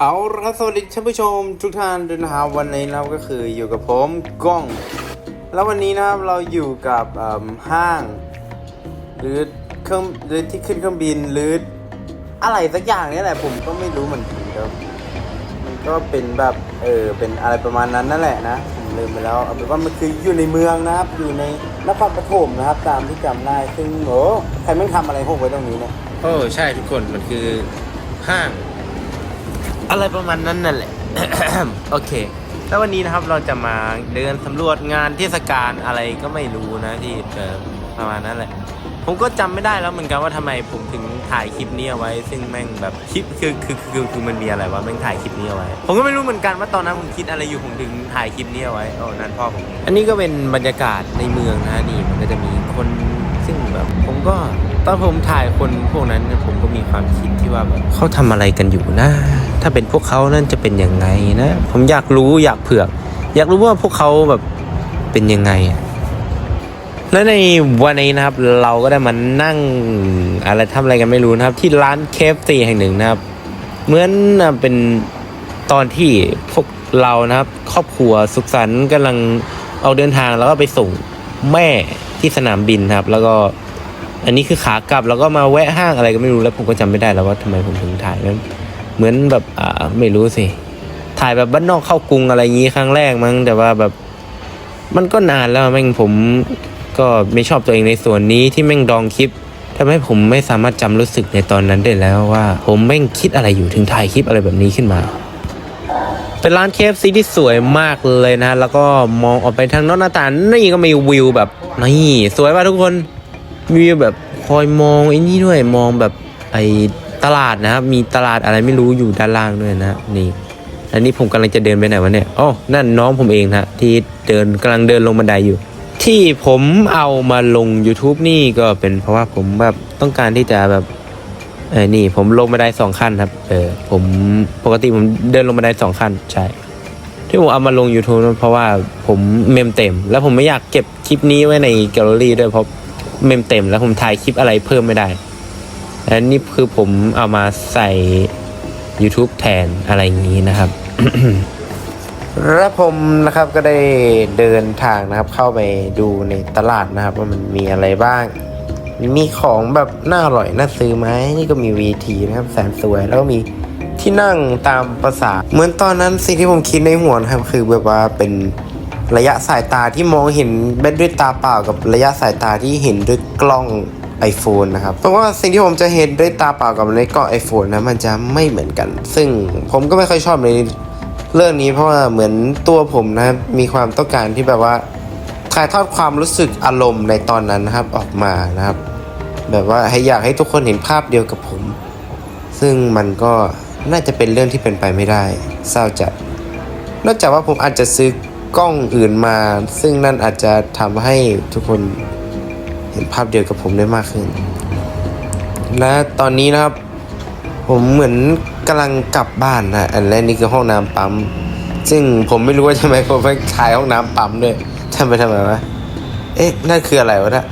เอาละครับสวัสดีท่านผู้ชมทุกท่านด้วยนะครับวันนี้นะครับก็คืออยู่กับผมกล้อง แล้ววันนี้นะครับเราอยู่กับเอิ่มห้าง หรือเครื่องหรือที่ขึ้นเครื่องบินหรืออะไรสักอย่างนี่แหละผมก็ไม่รู้เหมือนกันครับมันก็เป็นแบบเออเป็นอะไรประมาณนั้นนั่นแหละนะผมลืมไปแล้วเอาเป็นว่ามันคืออยู่ในเมืองนะครับอยู่ในนครปฐมนะครับ ตามที่จำได้ซึ่งโอ้ใครไม่งทำอะไรพวกไว้ตรงนี้เนี่ยโอ้ใช่ทุกคนมันคือห้าง อะไรประมาณนั้นนั่นแหละ โอเค แล้ววันนี้นะครับเราจะมาเดินสำรวจงานเทศกาลอะไรก็ไม่รู้นะที่เออประมาณนั้นแหละ ผมก็จำไม่ได้แล้วเหมือนกันว่าทำไมผมถึงถ่ายคลิปนี้เอาไว้ ซึ่งแม่งแบบคลิปคือคือคือคือมันมีอะไรวะแม่งถ่ายคลิปนี้เอาไว้ ผมก็ไม่รู้เหมือนกันว่าตอนนั้นผมคิดอะไรอยู่ผมถึงถ่ายคลิปนี้เอาไว้โอ้นั่นพ่อผมอันนี้ก็เป็นบรรยากาศในเมืองนะนี่มันก็จะมีคนซึ่งแบบผมก็ตอนผมถ่ายคนพวกนั้นผมก็มีความคิดที่ว่าแบบเขาทำอะไรกันอยู่นะ ถ้าเป็นพวกเขานั่นจะเป็นยังไงนะ ผมอยากรู้อยากเผือก อยากรู้ว่าพวกเขาแบบเป็นยังไง และในวันนี้นะครับ เราก็ได้มานั่งอะไรทำอะไรกันไม่รู้นะครับ ที่ร้านเคฟซีแห่งหนึ่งนะครับ เหมือนเป็นตอนที่พวกเรานะครับ ครอบครัวสุขสันต์กำลังออกเดินทางแล้วก็ไปส่งแม่ที่สนามบินครับ แล้วก็อันนี้คือขากลับแล้วก็มาแวะห้างอะไรก็ไม่รู้แล้วผมก็จำไม่ได้แล้วว่าทำไมผมถึงถ่ายนั้น เหมือนแบบอ่าไม่รู้สิ ถ่ายแบบบ้านนอกเข้ากรุงอะไรอย่างงี้ครั้งแรกมั้งแต่ว่าแบบ มันก็นานแล้วแม่งผมก็ไม่ชอบตัวเองในส่วนนี้ที่แม่งดองคลิปทำให้ผมไม่สามารถจำรู้สึกในตอนนั้นได้แล้วว่า ผมแม่งคิดอะไรอยู่ถึงถ่ายคลิปอะไรแบบนี้ขึ้นมาเป็นร้านเคฟซีที่สวยมากเลยนะ แล้วก็มองออกไปทางนอกหน้าต่างนี่ก็มีวิวแบบนี่สวยป่ะทุกคนมีวิวแบบคอยมองไอ้นี่ด้วยมองแบบไอ ตลาดนะครับ มีตลาดอะไรไม่รู้อยู่ด้านล่างด้วยนะนี่อันนี้ผมกำลังจะเดินไปไหนวะเนี่ยอ๋อนั่นน้องผมเองนะที่เดินกำลังเดินลงบันไดอยู่ ที่ผมเอามาลง YouTube นี่ก็เป็นเพราะว่าผมแบบต้องการที่จะแบบเออนี่ผมลงบันไดสองขั้นครับ เออผมปกติผมเดินลงบันไดสองขั้นใช่ที่ผมเอามาลง YouTube นั้นเพราะว่าผมเมมเต็ม แล้วผมไม่อยากเก็บคลิปนี้ไว้ในแกลเลอรี่ด้วยเพราะเมมเต็ม แล้วผมถ่ายคลิปอะไรเพิ่มไม่ได้ และนี่คือผมเอามาใส่ YouTube แทนอะไรอย่างนี้นะครับ และผมนะครับก็ได้เดินทางนะครับ เข้าไปดูในตลาดนะครับ ว่ามันมีอะไรบ้าง มีของแบบน่าอร่อยน่าซื้อไหมนี่ก็มีวีทีนะครับแสนสวยแล้วก็มีที่นั่งตามภาษา เหมือนตอนนั้นสิ่งที่ผมคิดในหัวนะครับ คือแบบว่าเป็นระยะสายตาที่มองเห็นด้วยตาเปล่ากับระยะสายตาที่เห็นด้วยกล้อง iPhone นะครับเพราะว่าสิ่งที่ผมจะเห็นด้วยตาเปล่ากับในกล้อง iPhone นะมันจะไม่เหมือนกัน ซึ่งผมก็ไม่ค่อยชอบในเรื่องนี้เพราะว่าเหมือนตัวผมนะครับมีความต้องการที่แบบว่าถ่ายทอดความรู้สึกอารมณ์ในตอนนั้นนะครับออกมานะครับ แบบว่าให้อยากให้ทุกคนเห็นภาพเดียวกับผม ซึ่งมันก็น่าจะเป็นเรื่องที่เป็นไปไม่ได้ เศร้าจัดนอกจากว่าผมอาจจะซื้อกล้องอื่นมา ซึ่งนั่นอาจจะทำให้ทุกคน เห็นภาพเดียวกับผมได้มากขึ้น และตอนนี้นะครับ ผมเหมือนกำลังกลับบ้านนะอันแรกนี่คือห้องน้ำปั๊ม ซึ่งผมไม่รู้ว่าทำไมผมไปถ่ายห้องน้ำปั๊มด้วยทำไปทำไมวะเอ๊ะนั่นคืออะไรวะเนะ